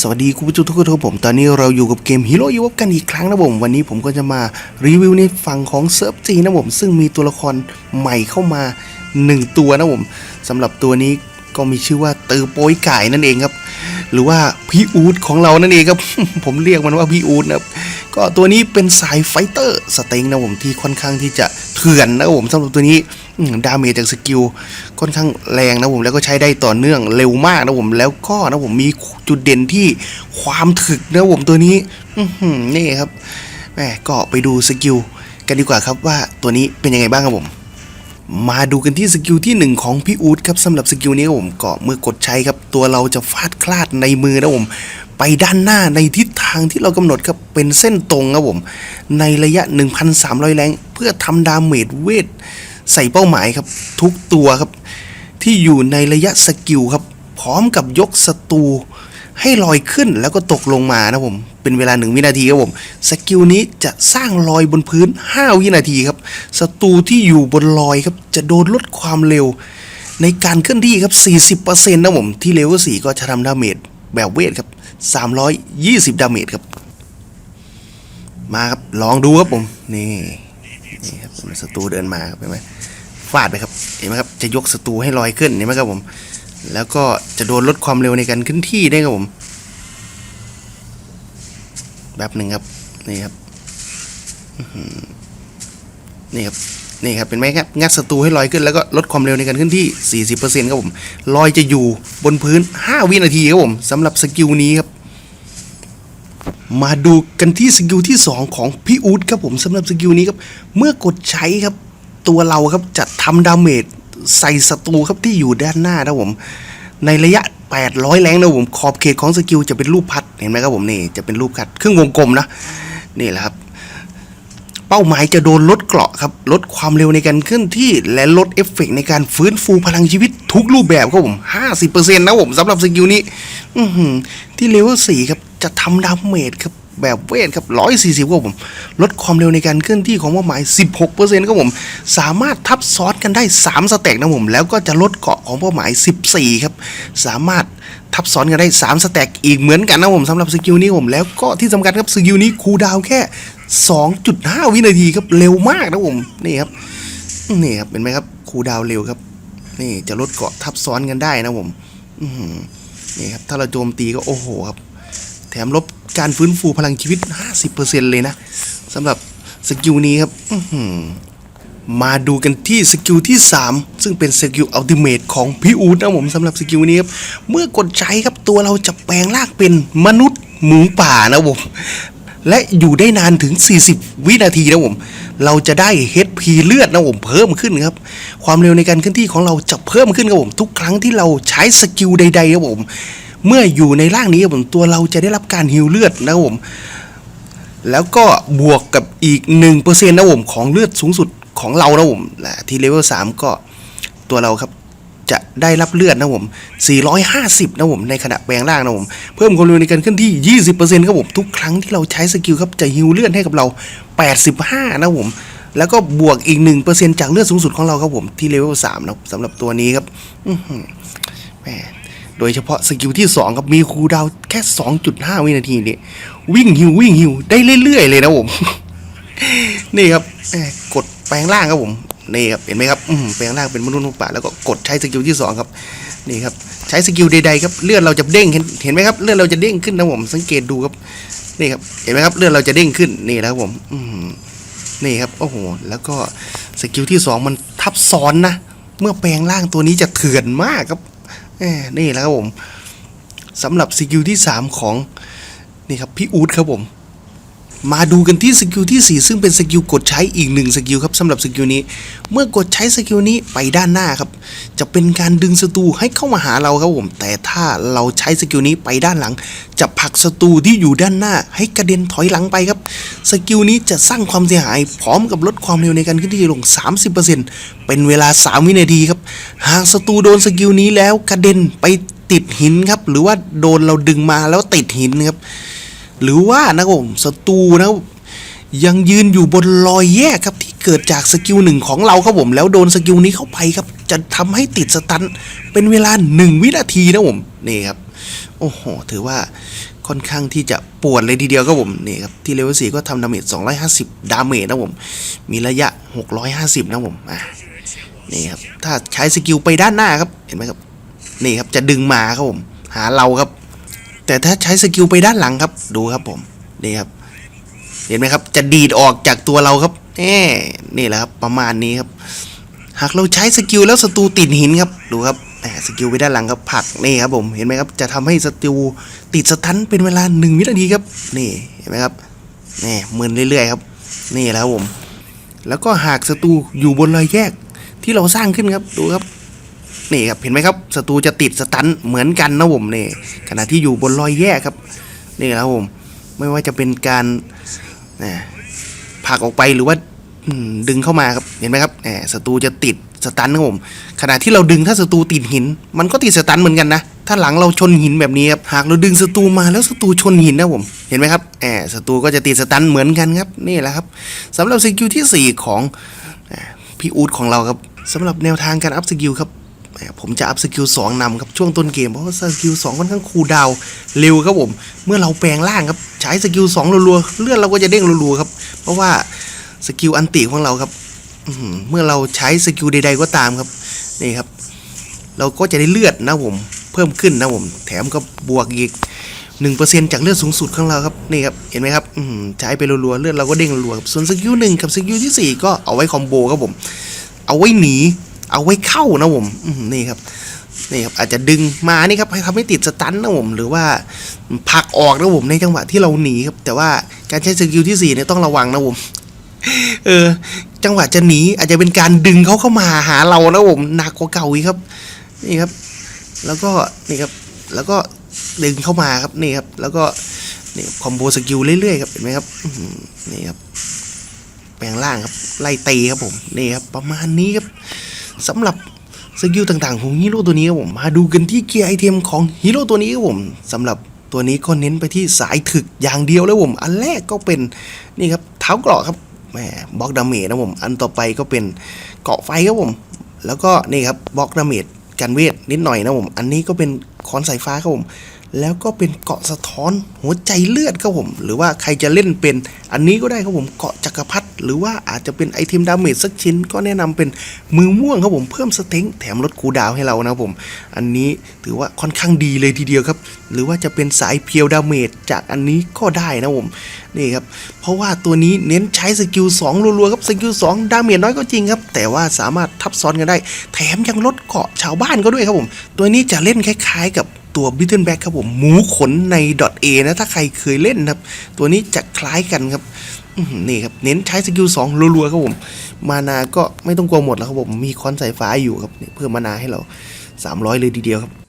สวัสดีคุณผู้ชมทุกคนครับผม ตอนนี้เราอยู่กับเกม Hero e v o กันอีกครั้งนะผม วันนี้ผมก็จะมารีวิวในฝั่งของเซิร์ฟจีนะผม ซึ่งมีตัวละครใหม่เข้ามา 1 ตัวนะผมสำหรับตัวนี้ก็มีชื่อว่าตือโป้ยไก่นั่นเองครับ หรือว่าพี่อูดของเรานั่นเองครับ ผมเรียกมันว่าพี่อูดนะครับ ก็ตัวนี้เป็นสายไฟเตอร์สเต็งนะผมที่ค่อนข้างที่จะ ถื่อนนะผมสำหรับตัวนี้ดาเมจจากสกิลค่อนข้างแรงนะผมแล้วก็ใช้ได้ต่อเนื่องเร็วมากนะผมแล้วก็นะผมมีจุดเด่นที่ความถึกนะผมตัวนี้นี่ครับแหมก็ไปดูสกิลกันดีกว่าครับว่าตัวนี้เป็นยังไงบ้างครับผมมาดูกันที่สกิลที่ 1 ของพี่อูดครับสำหรับสกิลนี้ครับผมก็เมื่อกดใช้ครับ ตัวเราจะฟาดคลาดในมือนะผม ไปด้านหน้าในทิศทางที่เรากำหนดครับเป็นเส้นตรงครับผม ในระยะ 1,300 แรงเพื่อทำดาเมจเวทใส่เป้าหมายครับ ทุกตัวครับ ที่อยู่ในระยะสกิลครับ พร้อมกับยกศัตรูให้ลอยขึ้นแล้วก็ตกลงมานะผม เป็นเวลา 1 วินาทีครับผม สกิลนี้จะสร้างรอยบนพื้น 5 วินาทีครับ ศัตรูที่อยู่บนรอยครับ จะโดนลดความเร็ว ในการเคลื่อนที่ครับ 40%นะผม ที่เลเวล4ก็จะทำดาเมจแบบเวทครับ 320 ดาเมจครับ มาครับ ลองดูครับผม นี่ นี่ครับศัตรูเดินมาครับเห็นไหมฟาดไปครับ เห็นไหมครับ จะยกศัตรูให้ลอยขึ้น เห็นไหมครับผม แล้วก็จะโดนลดความเร็วในการขึ้นที่ได้ครับผม แบบหนึ่งครับ นี่ครับ นี่ครับ นี่ครับเป็นไหมครับงัดศัตรูให้ลอยขึ้นแล้วก็ลดความเร็วในการขึ้นที่ 40%ครับผมลอยจะอยู่บนพื้น 5 วินาทีครับผมสำหรับสกิลนี้ครับมาดูกันที่สกิลที่ 2 ของพี่อูดครับผมสำหรับสกิลนี้ครับเมื่อกดใช้ครับตัวเราครับจะทำดาเมจใส่ศัตรูครับที่อยู่ด้านหน้านะผมในระยะ 800 แรงนะผมขอบเขตของสกิลจะเป็นรูปพัดเห็นไหมครับผมนี่จะเป็นรูปพัดครึ่งวงกลมนะนี่แหละครับ เป้าหมายจะโดนลดเกราะครับลดความเร็วในการเคลื่อนที่ และลดเอฟเฟกต์ในการฟื้นฟูพลังชีวิตทุกรูปแบบครับผม 50%นะผมสำหรับสกิลนี้ที่เลเวล4ครับจะทำดาเมจครับแบบเวทครับ 140ครับผม ลดความเร็วในการเคลื่อนที่ของเป้าหมาย 16%ครับผม สามารถทับซ้อนกันได้ 3 สเต็กนะผม แล้วก็จะลดเกราะของเป้าหมาย 14 ครับ สามารถทับซ้อนกันได้ 3 สเต็กอีกเหมือนกันนะผมสำหรับสกิลนี้ผม แล้วก็ที่สำคัญครับสกิลนี้คูดาวแค่ 2.5 วินาทีครับเร็วมากนะผมนี่ครับนี่ครับเป็นไหมครับคูดาวเร็วครับ นี่จะลดเกาะทับซ้อนกันได้นะผมนี่ครับถ้าเราโจมตีก็โอ้โหครับ แถมลบการฟื้นฟูพลังชีวิต 50%เลยนะสำหรับสกิลนี้ครับมาดูกันที่สกิลที่ 3 ซึ่งเป็นสกิลอัลติเมทของพี่อูดนะผมสำหรับสกิลนี้ครับ เมื่อกดใช้ครับตัวเราจะแปลงร่างเป็นมนุษย์หมูป่านะผม และอยู่ได้นานถึง 40 วินาทีนะผม เราจะได้ HP เลือดนะผมเพิ่มขึ้นครับ ความเร็วในการเคลื่อนที่ของเราจะเพิ่มขึ้นครับผมทุกครั้งที่เราใช้สกิลใดๆครับผม เมื่ออยู่ในร่างนี้ครับผมตัวเราจะได้รับการฮิวเลือดนะครับผม แล้วก็บวกกับอีก 1%นะผมของเลือดสูงสุดของเรานะผมและที่เลเวล3ก็ตัวเราครับ จะได้รับเลือดนะผม 450 นะผม ในขณะแปลงร่างนะผม เพิ่มความเร็วในการเคลื่อนที่ 20%ครับผม ทุกครั้งที่เราใช้สกิลครับ จะฮิวเลือดให้กับเรา 85 นะผม แล้วก็บวกอีก 1%จากเลือดสูงสุดของเราครับผม ที่เลเวล 3 นะสำหรับตัวนี้ครับแหมโดยเฉพาะสกิลที่ 2 ครับมีคูดาวแค่ 2.5 วินาทีนี่วิ่งฮิววิ่งฮิวได้เรื่อยๆเลยนะผม นี่ครับกดแปลงร่างครับผม นี่ครับเห็นไหมครับแปลงร่างเป็นมนุษย์ลูกป่าแล้วก็กดใช้สกิลที่สองครับนี่ครับใช้สกิลใดๆครับเลือดเราจะเด้งเห็นเห็นไหมครับเลือดเราจะเด้งขึ้นนะผมสังเกตดูครับนี่ครับเห็นไหมครับเลือดเราจะเด้งขึ้นนี่นะครับผมอืนี่ครับโอ้โหแล้วก็สกิลที่สองมันทับซ้อนนะเมื่อแปลงร่างตัวนี้จะเถื่อนมากครับนี่แหละครับผมสำหรับสกิลที่สามของนี่ครับพี่อูดครับผม มาดูกันที่สกิลที่ 4 ซึ่งเป็นสกิลกดใช้อีกหนึ่งสกิลครับสำหรับสกิลนี้ เมื่อกดใช้สกิลนี้ไปด้านหน้าครับ จะเป็นการดึงศัตรูให้เข้ามาหาเราครับผม แต่ถ้าเราใช้สกิลนี้ไปด้านหลัง จะผลักศัตรูที่อยู่ด้านหน้า ให้กระเด็นถอยหลังไปครับ สกิลนี้จะสร้างความเสียหายพร้อมกับลดความเร็วในการเคลื่อนที่ลง 30%เป็นเวลา 3 วินาทีครับ หากศัตรูโดนสกิลนี้แล้วกระเด็นไปติดหินครับ หรือว่าโดนเราดึงมาแล้วติดหินครับ หรือว่านะครับผมศัตรูนะครับยังยืนอยู่บนรอยแยกครับที่เกิดจากสกิลหนึ่งของเราครับผม แล้วโดนสกิลนี้เข้าไปครับ จะทำให้ติดสตันเป็นเวลาหนึ่งวินาทีนะผมนี่ครับ โอ้โห ถือว่าค่อนข้างที่จะปวดเลยทีเดียวครับผมนี่ครับที่เลเวล4ก็ทำดาเมจ250 ดาเมจนะผม มีระยะ 650 นะผมอะนี่ครับถ้าใช้สกิลไปด้านหน้าครับเห็นไหมครับนี่ครับจะดึงมาครับผม หาเราครับ แต่ถ้าใช้สกิลไปด้านหลังครับ ดูครับผมนี่ครับ เห็นไหมครับ จะดีดออกจากตัวเราครับแน่นี่แหละครับ ประมาณนี้ครับ หากเราใช้สกิลแล้วศัตรูติดหินครับ ดูครับสกิลไปด้านหลังครับผลักนี่ครับผมเห็นไหมครับ จะทำให้ศัตรูติดสตันเป็นเวลาหนึ่งวินาทีครับ นี่เห็นไหมครับนี่หมืนเรื่อยๆครับ นี่แหล้วครับผม แล้วก็หากศัตรูอยู่บนรอยแยกที่เราสร้างขึ้นครับ ดูครับ นี่ครับเห็นไหมครับศัตรูจะติดสตันเหมือนกันนะผมนี่ขณะที่อยู่บนรอยแยกครับนี่แหละครับผมไม่ว่าจะเป็นการนะผลักออกไปหรือว่าดึงเข้ามาครับเห็นไหมครับแหมศัตรูจะติดสตันครับผมขณะที่เราดึงถ้าศัตรูติดหิน มันก็ติดสตันเหมือนกันนะถ้าหลังเราชนหินแบบนี้ครับหากเราดึงศัตรูมาแล้วศัตรูชนหินนะผมเห็นไหมครับแหมศัตรูก็จะติดสตันเหมือนกันครับนี่แหละครับสำหรับสกิลที่ 4 ของพี่อูดของเราครับสำหรับแนวทางการอัพสกิลครับ ผมจะอัพสกิล2นำครับช่วงต้นเกมเพราะว่าสกิล2ค่อนข้างคูดาวเร็วครับผม เมื่อเราแปลงร่างครับใช้สกิล2รัวๆเลือดเราก็จะเด้งรัวๆครับเพราะว่าสกิลอันติของเราครับอืเมื่อเราใช้สกิลใดๆก็ตามครับนี่ครับ เราก็จะได้เลือดนะผมเพิ่มขึ้นนะผมแถมก็บวกอีกหนึ่งเปอร์เซ็นจากเลือดสูงสุดของเราครับนี่ครับเห็นไหมครับอืใช้ไปรัวๆเลือดเราก็เด้งรัวๆครับส่วนสกิลหนึ่งกับสกิลที่สี่ก็เอาไว้คอมโบครับผม เอาไว้หนี เอาไว้เข้านะผมนี่ครับนี่ครับอาจจะดึงมานี่ครับให้ทำให้ติดสตันนะผมหรือว่าผลักออกนะผมในจังหวะที่เราหนีครับ แต่ว่าการใช้สกิลที่สี่เนี่ยต้องระวังนะผมเออ จังหวะจะหนีอาจจะเป็นการดึงเขาเข้ามาหาเรานะผมหนักกว่าเก่าอีกครับ นี่ครับ แล้วก็นี่ครับ แล้วก็ดึงเข้ามาครับนี่ครับ แล้วก็นี่คอมโบสกิลเรื่อยๆครับเห็นไหมครับนี่ครับ แปลงร่างครับไล่ตีครับผมนี่ครับ ประมาณนี้ครับ สำหรับสกิลต่างๆของฮีโร่ตัวนี้ครับผมมาดูกันที่เกียร์ไอเทมของฮีโร่ตัวนี้ครับผมสำหรับตัวนี้ก็เน้นไปที่สายถึกอย่างเดียวเลยผมอันแรกก็เป็นนี่ครับเท้าเกราะครับแหมบล็อกดาเมจนะผมอันต่อไปก็เป็นเกาะไฟครับผมแล้วก็นี่ครับบล็อกดาเมจกันเวทนิดหน่อยนะผมอันนี้ก็เป็นคอนสายฟ้าครับผม แล้วก็เป็นเกาะสะท้อนหัวใจเลือดครับผม หรือว่าใครจะเล่นเป็น อันนี้ก็ได้ครับผมเกาะจักรพรรดิหรือว่าอาจจะเป็นไอเทมดาเมจสักชิ้น ก็แนะนำเป็นมือม่วงครับผมเพิ่มสเต็งแถมลดคูดาวให้เรานะครับผม อันนี้ถือว่าค่อนข้างดีเลยทีเดียวครับ หรือว่าจะเป็นสายเพียวดาเมจจากอันนี้ก็ได้นะผมนี่ครับเพราะว่าตัวนี้เน้นใช้สกิล2รัวๆครับสกิล2ดาเมจน้อยก็จริงครับ แต่ว่าสามารถทับซ้อนกันได้ แถมยังลดเกาะชาวบ้านก็ด้วยครับผม ตัวนี้จะเล่นคล้าย ๆ กับ ตัวบิทเทิลแบ็กครับผมหมูขนใน .a นะ ถ้าใครเคยเล่นนะครับ ตัวนี้จะคล้ายกันครับนี่ครับ เน้นใช้สกิล2รัวๆครับผม มานาก็ไม่ต้องกลัวหมดแล้วครับผม มีคอนสายฟ้าอยู่ครับเพิ่มมานาให้เรา 300 เลยทีเดียวครับ